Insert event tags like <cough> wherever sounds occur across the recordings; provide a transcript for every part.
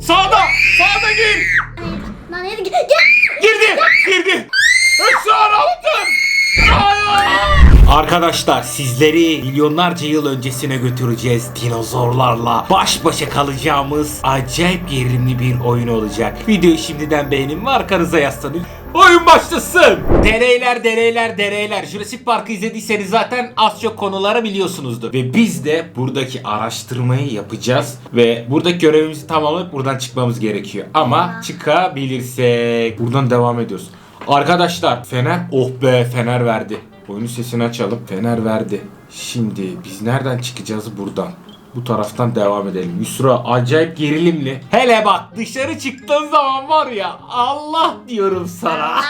Sağda! Sağda gir! Lan hadi gel. Girdi! Girdi! Ne yaptın? Arkadaşlar sizleri milyonlarca yıl öncesine götüreceğiz dinozorlarla baş başa kalacağımız acayip gerilimli bir oyun olacak. Videoyu şimdiden beğenin ve arkanıza yaslanın. Oyun başlasın. Deneyler, deneyler, deneyler. Jurassic Park'ı izlediyseniz zaten az çok konuları biliyorsunuzdur. Ve biz de buradaki araştırmayı yapacağız. Ve buradaki görevimizi tamamlayıp buradan çıkmamız gerekiyor. Ama çıkabilirsek. Buradan devam ediyoruz. Arkadaşlar Fener, oh be Fener verdi. Oyunun sesini açalım. Fener verdi. Şimdi biz nereden çıkacağız buradan? Bu taraftan devam edelim. Yusra acayip gerilimli. Hele bak dışarı çıktığın zaman var ya Allah diyorum sana.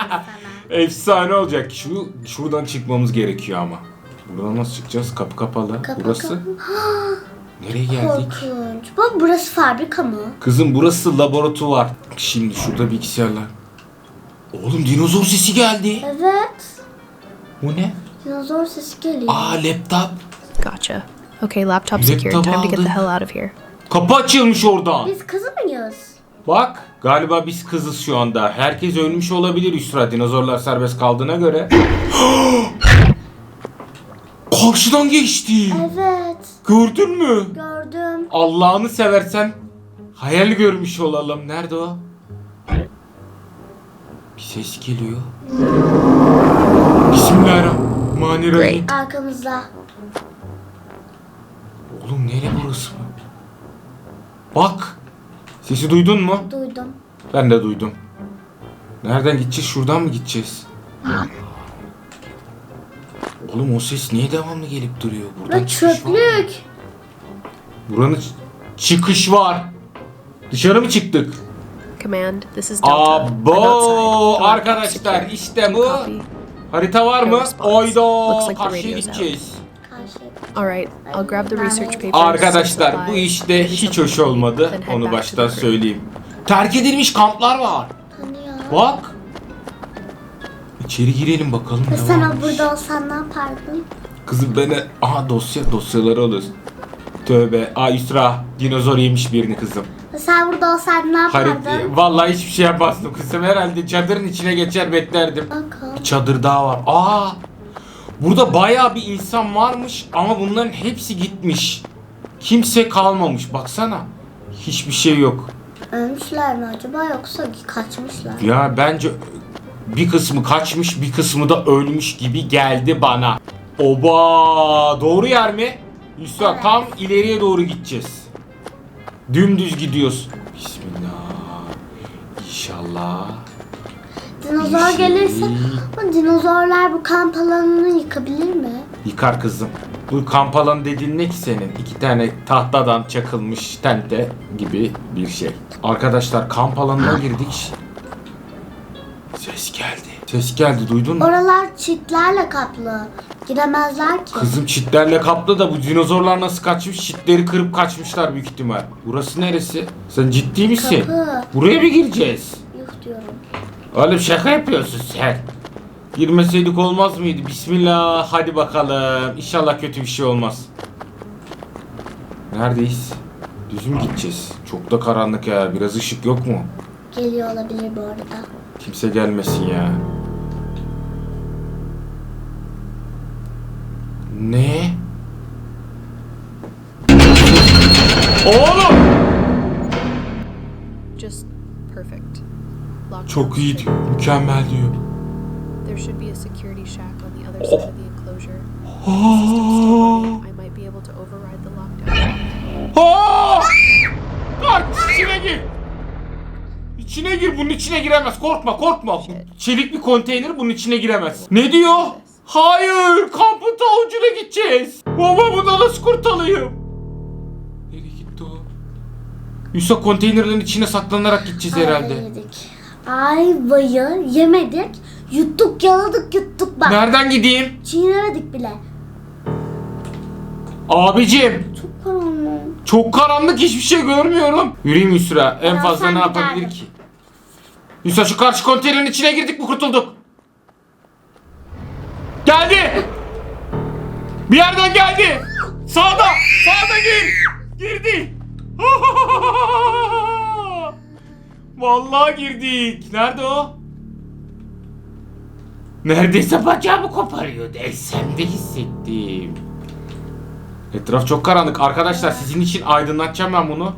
<laughs> Efsane olacak. Şu şuradan çıkmamız gerekiyor ama. Buradan nasıl çıkacağız? Kapı kapalı. Kapı burası. kapı. <gasps> Nereye geldik? Korkunç. Bak burası fabrika mı? Kızım burası laboratuvar. Şimdi şurada bilgisayarlar. Oğlum dinozor sesi geldi. Evet. Bu ne? Dinozor sesi geliyor. Aa laptop. Gotcha. Okay, laptop secured. Time to get the hell out of here. Kapı açılmış oradan. Biz kızı mıyız? Bak galiba biz kızız şu anda. Herkes ölmüş olabilir Yusra dinozorlar serbest kaldığına göre. <gasps> Karşıdan geçti. Evet. Gördün mü? Gördüm. Allah'ını seversen hayal görmüş olalım. Nerede o? Bir ses geliyor. Bismillahirrahmanirrahim. Arkamızda. Oğlum nere burası bu? Bak. Sesi duydun mu? Duydum. Ben de duydum. Nereden gideceğiz? Şuradan mı gideceğiz? Oğlum o ses niye devamlı gelip duruyor? Buradan Ve çıkış var. mı? çöplük. Buranın ç- çıkış var. Dışarı mı çıktık? Command, this is Delta. I'm. Abo arkadaşlar secure. işte bu. Copy. Harita var mı? Response. Oyda Looks like the karşıya radio's out. gideceğiz. Karşı. Alright, I'll grab the research papers. Arkadaşlar bu işte hiç hoş olmadı. Onu baştan söyleyeyim. Terk edilmiş kamplar var. Bak. İçeri girelim bakalım ne sen varmış. burada olsan ne yapardın? Kızım beni... Aha dosya dosyaları alır. Tövbe. Aa Yusra dinozor yemiş birini kızım. Sen burada olsan ne yapardın? Harita. Vallahi hiçbir şey yapmazdım kızım. Herhalde çadırın içine geçer beklerdim. Bakalım. Bir çadır daha var. Aa! Burada bayağı bir insan varmış ama bunların hepsi gitmiş. Kimse kalmamış. Baksana. Hiçbir şey yok. Ölmüşler mi acaba yoksa kaçmışlar? Ya bence bir kısmı kaçmış, bir kısmı da ölmüş gibi geldi bana. Oba! Doğru yer mi? Yusra Evet. tam ileriye doğru gideceğiz. Dümdüz gidiyoruz. Bismillah. İnşallah. Dinozor şey- gelirse bu dinozorlar bu kamp alanını yıkabilir mi? Yıkar kızım. Bu kamp alanı dediğin ne ki senin? İki tane tahtadan çakılmış tente gibi bir şey. Arkadaşlar kamp alanına girdik. Ses geldi. Ses geldi duydun mu? Oralar çitlerle kaplı. Giremezler ki. Kızım çitlerle kaplı da bu dinozorlar nasıl kaçmış? Çitleri kırıp kaçmışlar büyük ihtimal. Burası neresi? Sen ciddi misin? Kapı. Buraya mı gireceğiz? Yuh diyorum. Oğlum şaka yapıyorsun sen. Girmeseydik olmaz mıydı? Bismillah. Hadi bakalım. İnşallah kötü bir şey olmaz. Neredeyiz? Düz mü gideceğiz? Çok da karanlık ya. Biraz ışık yok mu? Geliyor olabilir bu arada. Kimse gelmesin ya. Ne? Oğlum! Çok iyi diyor. Mükemmel diyor. There should be a security shack on the other side of the enclosure. Aa! I might be able to override the lockdown. Aa! Kaç içine gir. İçine gir bunun içine giremez. Korkma korkma. Çelik bir konteyner bunun içine giremez. Ne diyor? Hayır kampın tavucuna gideceğiz. Baba bundan nasıl kurtulayım? Nereye gitti o? Yusuf konteynerlerin içine saklanarak gideceğiz herhalde. Yedik. Ayvayı yemedik. Yuttuk yaladık yuttuk bak. Nereden gideyim? Çiğnemedik bile. Abicim Çok karanlık. çok karanlık hiçbir şey görmüyorum. Yürüyeyim Yusra. En Ya fazla sen ne yapabilir ki? Yusra şu karşı konteynerin içine girdik mi kurtulduk? Geldi. Bir yerden geldi. Sağda! Sağda gir! Girdi! <laughs> Vallahi girdik. Nerede o? Neredeyse bacağımı koparıyordu. Ensemde hissettim. Etraf çok karanlık. Arkadaşlar sizin için aydınlatacağım ben bunu.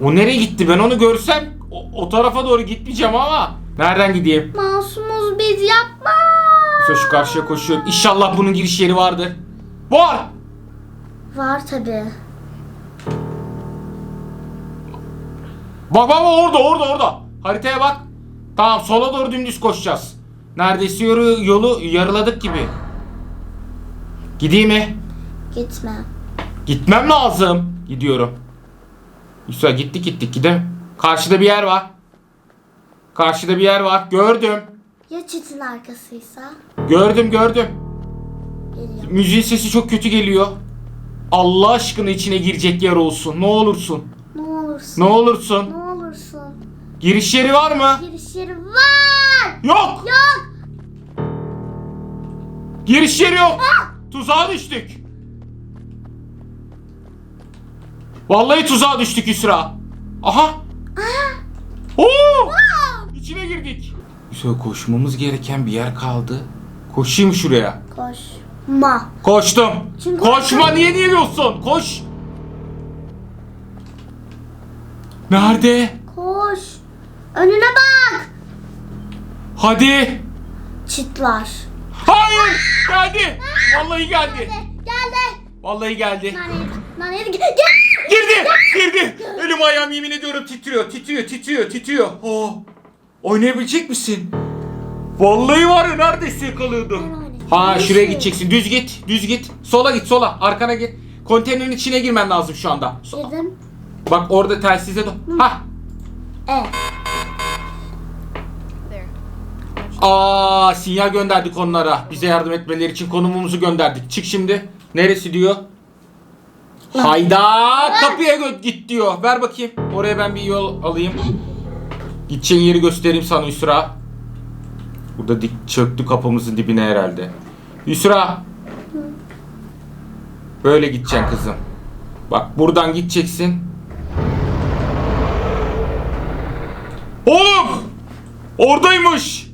O nereye gitti? Ben onu görsem o, o tarafa doğru gitmeyeceğim ama. Nereden gideyim? Masumuz biz yapma. Mesela şu karşıya koşuyorum. İnşallah bunun giriş yeri vardır. Var! Var tabi. Bak bak orada orada orada. Haritaya bak. Tamam sola doğru dümdüz koşacağız. Neredeyse yolu, yolu yarıladık gibi. Gideyim mi? Gitme. Gitmem lazım. Gidiyorum. Güzel gittik gittik gidelim. Karşıda bir yer var. Karşıda bir yer var. Gördüm. Ya çitin arkasıysa? Gördüm gördüm. Geliyor. Müziğin sesi çok kötü geliyor. Allah aşkına içine girecek yer olsun. Ne olursun. Ne olursun. Ne olursun. Ne olursun. Giriş yeri var mı? Giriş yeri var. Yok. Yok. Giriş yeri yok. Tuzağa düştük. Vallahi tuzağa düştük Yusra. Aha. Oo! İçine girdik. Yusra koşmamız gereken bir yer kaldı. Koşayım şuraya. Koş. Ma. Koştum. Çünkü- Koşma niye niye diyorsun? Koş. Nerede? Koş. Önüne bak. Hadi. Çit var. Hayır. Geldi. Vallahi geldi. Geldi. Vallahi geldi. Naneydi. Naneydi. Gel. Girdi! Girdi! Elim ayağım yemin ediyorum titriyor, titriyor, titriyor, titriyor. Oh. Oynayabilecek misin? Vallahi var ya neredeyse oynayayım. Ha şuraya gideceksin. Düz git, düz git. Sola git, sola. Arkana git. Konteynerin içine girmen lazım şu anda. So- Girdim. Bak orada telsize. Ha. Evet. There. Aa sinyal gönderdik onlara. Bize yardım etmeleri için konumumuzu gönderdik. Çık şimdi. Neresi diyor? Hayda kapıya gö- git diyor. Ver bakayım. Oraya ben bir yol alayım. Gideceğin yeri göstereyim sana Yusra. Burada dik çöktü kapımızın dibine herhalde. Yusra. Böyle gideceksin kızım. Bak buradan gideceksin. Oğlum! Oradaymış.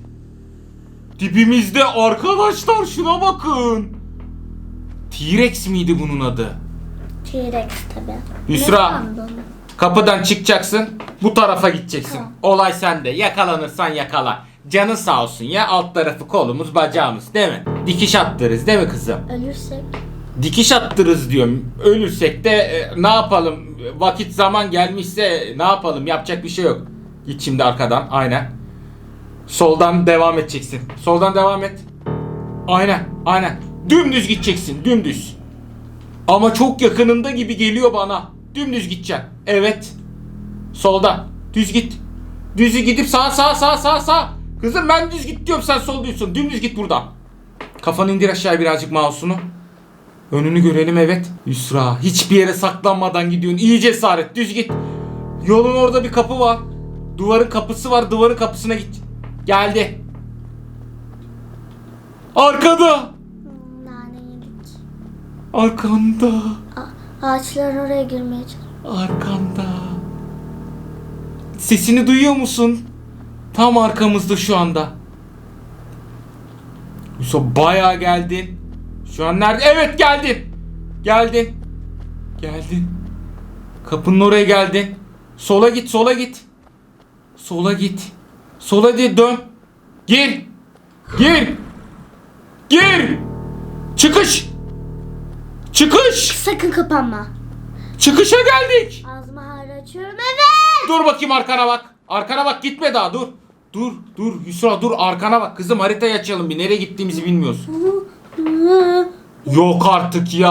Dibimizde arkadaşlar şuna bakın. T-Rex miydi bunun adı? T-Rex tabi. Yusra. Kapıdan çıkacaksın. Bu tarafa gideceksin. Tamam. Olay sende. Yakalanırsan yakala. Canın sağ olsun ya. Alt tarafı kolumuz bacağımız değil mi? Dikiş attırırız değil mi kızım? Ölürsek. Dikiş attırırız diyorum. Ölürsek de e, ne yapalım? Vakit zaman gelmişse ne yapalım? Yapacak bir şey yok. Git şimdi arkadan. Aynen. Soldan devam edeceksin. Soldan devam et. Aynen. Aynen. Dümdüz gideceksin. Dümdüz. Ama çok yakınında gibi geliyor bana. Dümdüz gideceksin. Evet. Soldan. Düz git. Düzü gidip sağ sağ sağ sağ sağ. Kızım ben düz git diyorum sen sol diyorsun. Dümdüz git buradan. Kafanı indir aşağı birazcık mouse'unu. Önünü görelim evet. Yusra hiçbir yere saklanmadan gidiyorsun. İyi cesaret düz git. Yolun orada bir kapı var. Duvarın kapısı var. Duvarın kapısına git. Geldi. Arkada. Nane yedik. Arkanda. A- ağaçlar oraya girmeye. Arkanda. Sesini duyuyor musun? Tam arkamızda şu anda. Yusuf bayağı geldin. Şu an nerede? Evet geldin. Geldin. Geldin. Kapının oraya geldin. Sola git, sola git. Sola git. Sola di dön. Gir. Gir. Gir. Çıkış. Çıkış. Sakın kapanma. Çıkışa geldik. Ağzımı hala açıyorum. Evet. Dur bakayım arkana bak. Arkana bak gitme daha dur. Dur dur Yusra dur arkana bak. Kızım haritayı açalım bir nereye gittiğimizi bilmiyoruz. Yok artık ya.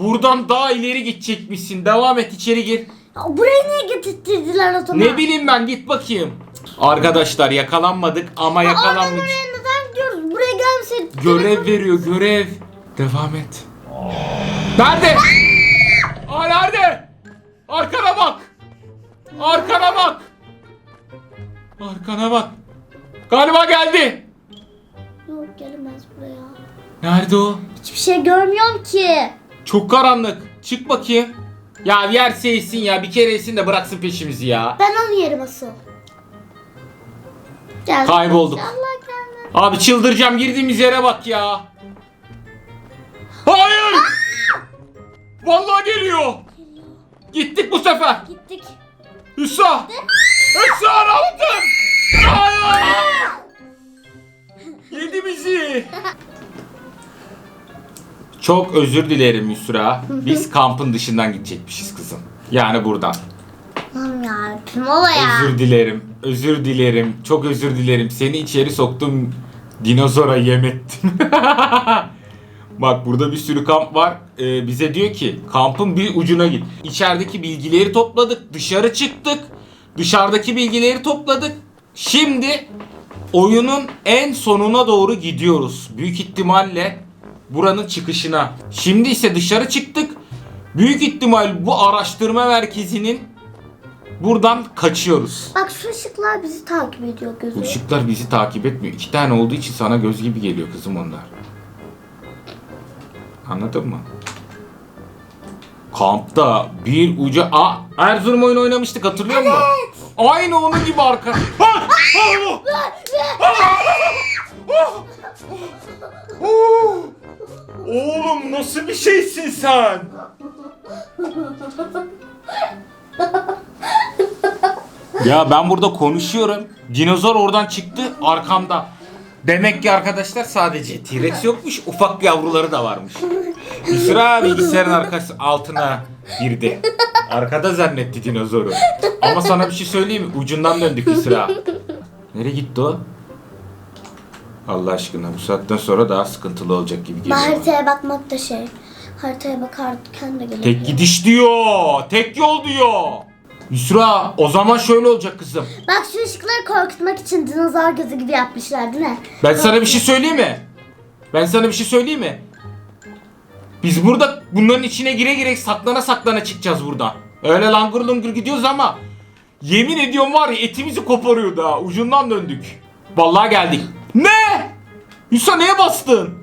Buradan daha ileri gidecekmişsin. Devam et içeri gir. Ya Buraya niye getirttiler o zaman? Ne bileyim ben git bakayım. Arkadaşlar yakalanmadık ama Oradan yakalanmış. oraya neden gidiyoruz? Buraya gelmeseydik. Görev veriyor görev. Devam et. Nerede? Aa nerede? Arkana bak. Arkana bak. Arkana bak. Galiba geldi. Yok gelemez buraya. Nerede o? Hiçbir şey görmüyorum ki. Çok karanlık. Çık bakayım. Ya yerse yesin ya. Bir kere yesin de bıraksın peşimizi ya. Ben onu yerim asıl. Gel. Kaybolduk. Allah. Abi çıldıracağım. Girdiğimiz yere bak ya. Hayır. Vallahi geliyor. Gittik bu sefer. Gittik. Hüsa. Hüsa ne yaptın? Hayır. Yedi bizi. Çok özür dilerim Yusra. Biz <laughs> kampın dışından gidecekmişiz kızım. Yani buradan. Tamam ya. Kim ola ya? Özür dilerim. Özür dilerim. Çok özür dilerim. Seni içeri soktum. Dinozora yem ettim. <laughs> Bak burada bir sürü kamp var. Ee, bize diyor ki kampın bir ucuna git. İçerideki bilgileri topladık. Dışarı çıktık. Dışarıdaki bilgileri topladık. Şimdi oyunun en sonuna doğru gidiyoruz. Büyük ihtimalle buranın çıkışına. Şimdi ise dışarı çıktık. Büyük ihtimal bu araştırma merkezinin buradan kaçıyoruz. Bak şu ışıklar bizi takip ediyor gözü. ışıklar bizi takip etmiyor. İki tane olduğu için sana göz gibi geliyor kızım onlar. Anladın mı? Kampta bir uca... Aa, Erzurum oyunu oynamıştık hatırlıyor musun? Aynı onun gibi arka... Ha! Ha! Oh! Oğlum nasıl bir şeysin sen? <laughs> Ya ben burada konuşuyorum. Dinozor oradan çıktı arkamda. Demek ki arkadaşlar sadece T-Rex yokmuş, ufak yavruları da varmış. Yusra bilgisayarın arkası altına girdi. Arkada zannetti dinozoru. Ama sana bir şey söyleyeyim mi? Ucundan döndük Yusra. Nereye gitti o? Allah aşkına bu saatten sonra daha sıkıntılı olacak gibi geliyor. bana. haritaya bakmak da şey. Haritaya bakarken de geliyor. Tek gidiş diyor. Tek yol diyor. Yusra o zaman şöyle olacak kızım. Bak şu ışıkları korkutmak için dinozor gözü gibi yapmışlar değil mi? Ben sana bir şey söyleyeyim mi? Ben sana bir şey söyleyeyim mi? Biz burada bunların içine gire gire saklana saklana çıkacağız buradan. Öyle langur lungur gidiyoruz ama yemin ediyorum var ya etimizi koparıyor da ucundan döndük. Vallahi geldik. Ne? Yusa neye bastın?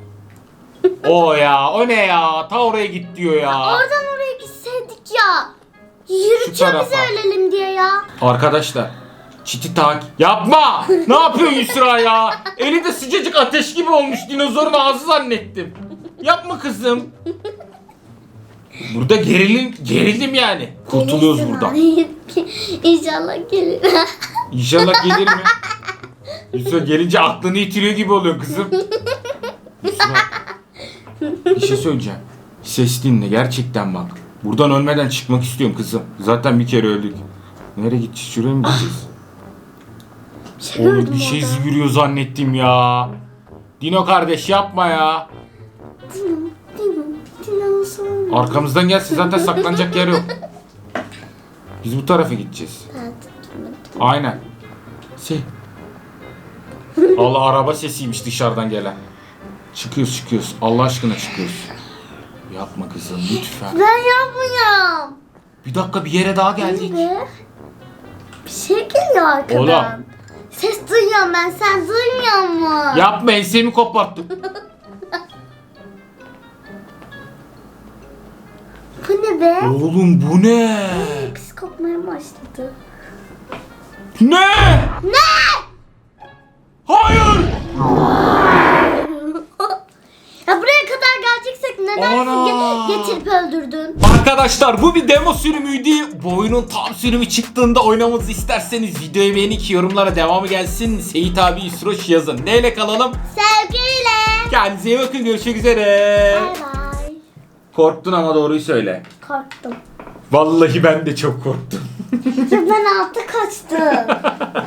<laughs> o ya o ne ya ta oraya git diyor ya. Oradan oraya gitseydik ya. Yürütüyor tarafa. bizi ölelim diye ya. Arkadaşlar çiti tak yapma! Ne yapıyorsun Yusra ya? Eli de sıcacık ateş gibi olmuş dinozorun ağzı zannettim. Yapma kızım. Burada gerilim gerildim yani. Kurtuluyoruz Gelirsin buradan abi. <laughs> İnşallah gelir. İnşallah <laughs> gelir mi? Yusra gelince aklını yitiriyor gibi oluyor kızım. Yusra bir şey söyleyeceğim. Ses dinle gerçekten bak buradan ölmeden çıkmak istiyorum kızım zaten bir kere öldük nereye gideceğiz şuraya mı gideceğiz Oğlum Gördüm bir şey orada. yürüyor zannettim ya. Dino kardeş yapma ya. Dinozor. Arkamızdan gelsin zaten saklanacak yer yok. Biz bu tarafa gideceğiz. Evet. Aynen. Şey. Allah araba sesiymiş dışarıdan gelen. Çıkıyoruz çıkıyoruz. Allah aşkına çıkıyoruz. Yapma kızım lütfen. Ben yapmıyorum. Bir dakika bir yere daha geldik. Ve bir şey geliyor arkadan. Oğlum. Ses duyuyorum ben sen duymuyor musun? Yapma ensemi koparttın. Bu ne be? Oğlum bu ne? Pis kokmaya başladı. Ne? Ne? Hayır. Ya buraya kadar geleceksek neden Ana! ge- getirip öldürdün? Arkadaşlar bu bir demo sürümüydü. Bu oyunun tam sürümü çıktığında oynamamızı isterseniz videoyu beğenin ki yorumlara devamı gelsin. Seyit abi Yusroş yazın. Neyle kalalım? Sevgiyle. Kendinize iyi bakın görüşmek üzere. Bay bay. Korktun ama doğruyu söyle. Korktum. Vallahi ben de çok korktum. <laughs> Ben altta kaçtım. <laughs>